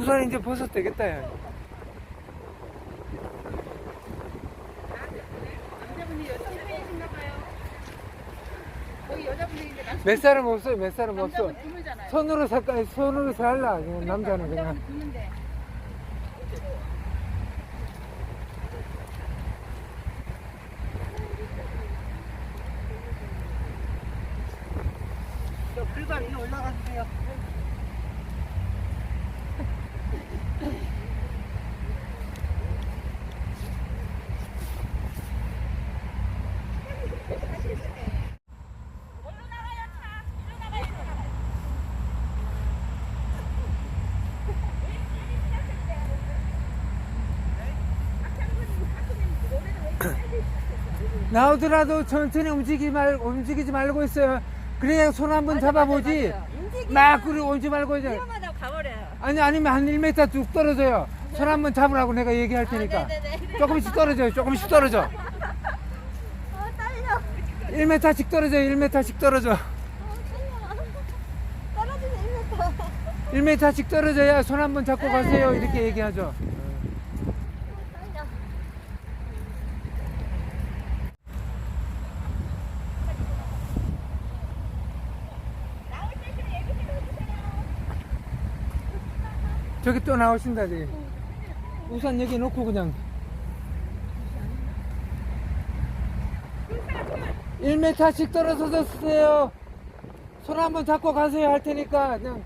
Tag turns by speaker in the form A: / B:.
A: 우산 이제 벗어도 되겠다. 야. 몇 사람 없어요, 몇 사람 없어. 손으로 살까, 손으로 살라. 그냥 남자는 그냥.
B: 불반 위에 올라가주세요.
A: 나오더라도 천천히 움직이지 말, 움직이지 말고 있어요. 그래야 손 한 번 잡아보지. 막 그리 오지 말고 이제.
C: 위험하다고 가버려요.
A: 아니, 아니면 한 1m 쭉 떨어져요. 손 한 번 잡으라고 내가 얘기할 테니까.
C: 네네네.
A: 조금씩 떨어져요, 조금씩 떨어져.
C: 어, 떨려.
A: 1m씩 떨어져요, 1m씩 떨어져.
C: 떨어지면 1m.
A: 1m씩 떨어져야 손 한번 잡고 가세요. 이렇게 얘기하죠. 저기 또 나오신다, 저기. 우산 여기 놓고 그냥. 1m씩 떨어져서 쓰세요. 손 한번 잡고 가세요 할 테니까 그냥